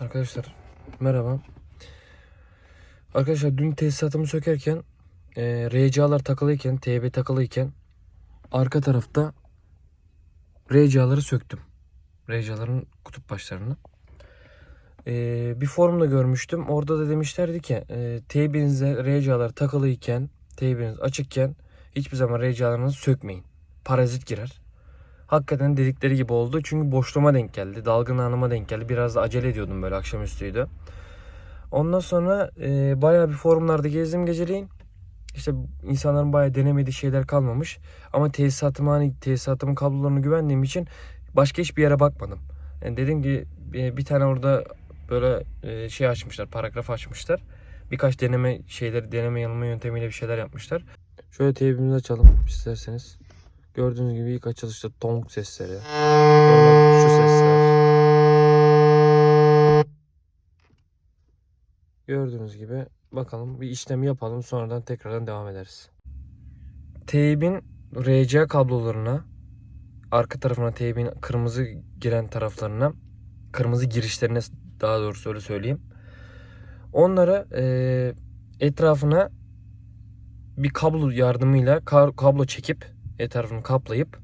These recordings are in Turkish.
Arkadaşlar merhaba. Arkadaşlar dün tesisatımı sökerken e, RCA'lar takılıyken, TB takılıyken arka tarafta RCA'ları söktüm. RCA'ların kutup başlarını. E, bir forumda görmüştüm. Orada da demişlerdi ki e, TB'nize RCA'lar takılıyken, TB'niz açıkken hiçbir zaman RCA'larınızı sökmeyin. Parazit girer. Hakikaten dedikleri gibi oldu. Çünkü boşluğuma denk geldi. Dalgın anıma denk geldi. Biraz da acele ediyordum böyle akşamüstüydü. Ondan sonra e, bayağı bir forumlarda gezdim geceleyin. İşte insanların bayağı denemediği şeyler kalmamış. Ama tesisatımı hani tesisatımın kablolarına güvendiğim için başka hiçbir yere bakmadım. Yani dedim ki bir, bir tane orada böyle e, şey açmışlar, paragraf açmışlar. Birkaç deneme şeyleri, deneme yanılma yöntemiyle bir şeyler yapmışlar. Şöyle teybimizi açalım isterseniz. Gördüğünüz gibi ilk açılışta tonk sesleri. Sonra şu sesler. Gördüğünüz gibi bakalım bir işlemi yapalım sonradan tekrardan devam ederiz. Teybin RCA kablolarına arka tarafına teybin kırmızı giren taraflarına kırmızı girişlerine daha doğrusu öyle söyleyeyim. Onlara eee, etrafına bir kablo yardımıyla kablo çekip etrafını kaplayıp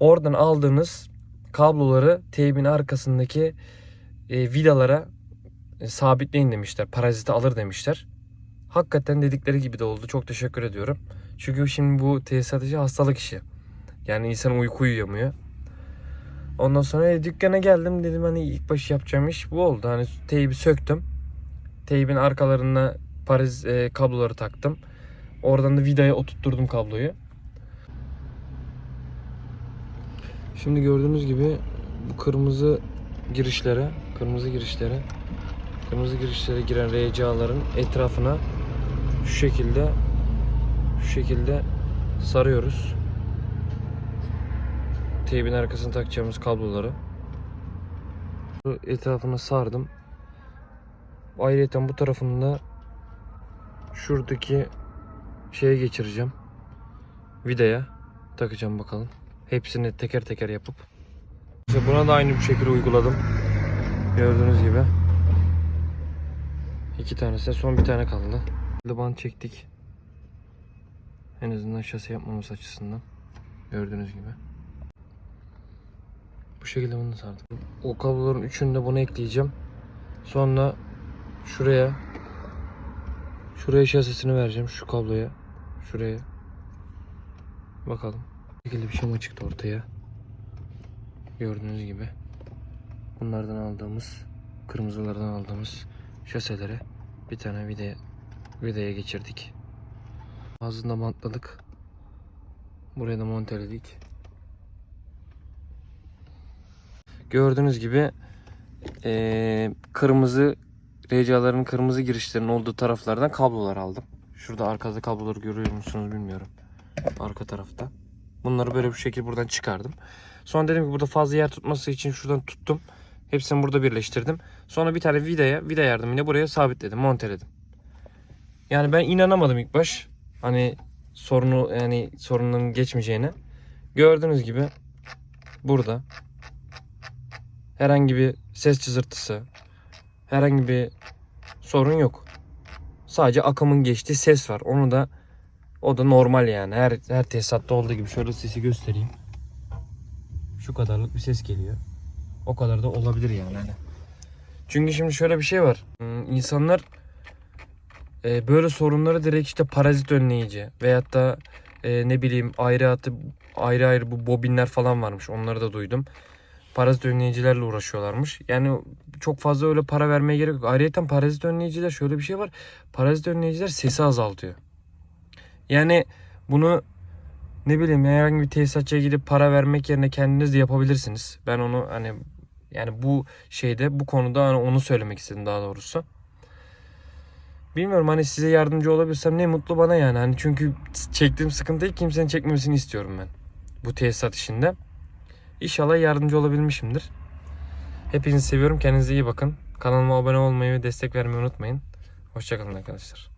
oradan aldığınız kabloları teybin arkasındaki e, vidalara e, sabitleyin demişler. Paraziti alır demişler. Hakikaten dedikleri gibi de oldu. Çok teşekkür ediyorum. Çünkü şimdi bu tesisat işi hastalık işi. Yani insan uyku uyuyamıyor. Ondan sonra e, dükkana geldim dedim hani ilk başı yapacağım iş bu oldu. Hani teybi söktüm. Teybin arkalarına paraz e, kabloları taktım. Oradan da vidaya oturtturdum kabloyu. Şimdi gördüğünüz gibi bu kırmızı girişlere, kırmızı girişlere, kırmızı girişlere giren RCA'ların etrafına şu şekilde şu şekilde sarıyoruz. Teybin arkasına takacağımız kabloları. Etrafına sardım. Ayrıca bu tarafını da şuradaki şeye geçireceğim. Vidaya takacağım bakalım. Hepsini teker teker yapıp. İşte buna da aynı bir şekilde uyguladım. Gördüğünüz gibi. İki tanesi son bir tane kaldı. Bant çektik. En azından şase yapmamız açısından. Gördüğünüz gibi. Bu şekilde bunu sardım. O kabloların üçünü de buna ekleyeceğim. Sonra şuraya şuraya şasisini vereceğim şu kabloya. Şuraya. Bakalım. Şekilde bir şema çıktı ortaya. Gördüğünüz gibi. Bunlardan aldığımız kırmızılardan aldığımız şaselere bir tane vida vidaya geçirdik. Ağzında bantladık. Buraya da monteledik. Gördüğünüz gibi eee, kırmızı RCA'ların kırmızı girişlerinin olduğu taraflardan kablolar aldım. Şurada arkada kabloları görüyor musunuz bilmiyorum. Arka tarafta. Bunları böyle bir şekilde buradan çıkardım. Sonra dedim ki burada fazla yer tutması için şuradan tuttum. Hepsini burada birleştirdim. Sonra bir tane vidaya, vida yardımıyla buraya sabitledim, monteledim. Yani ben inanamadım ilk baş. Hani sorunu yani sorunun geçmeyeceğine. Gördüğünüz gibi burada herhangi bir ses cızırtısı, herhangi bir sorun yok. Sadece akımın geçtiği ses var. Onu da o da normal yani. Her her tesisatta olduğu gibi şöyle sesi göstereyim. Şu kadarlık bir ses geliyor. O kadar da olabilir yani. Hani. Çünkü şimdi şöyle bir şey var. Hmm, İnsanlar e, böyle sorunları direkt işte parazit önleyici veyahut da e, ne bileyim ayrı atı ayrı ayrı bu bobinler falan varmış. Onları da duydum. Parazit önleyicilerle uğraşıyorlarmış. Yani çok fazla öyle para vermeye gerek yok. Ayrıca parazit önleyiciler şöyle bir şey var. Parazit önleyiciler sesi azaltıyor. Yani bunu ne bileyim herhangi bir tesisatçıya gidip para vermek yerine kendiniz de yapabilirsiniz. Ben onu hani yani bu şeyde bu konuda hani onu söylemek istedim daha doğrusu. Bilmiyorum hani size yardımcı olabilsem ne mutlu bana yani. Hani çünkü çektiğim sıkıntıyı kimsenin çekmemesini istiyorum ben. Bu tesisat işinde. İnşallah yardımcı olabilmişimdir. Hepinizi seviyorum. Kendinize iyi bakın. Kanalıma abone olmayı ve destek vermeyi unutmayın. Hoşçakalın arkadaşlar.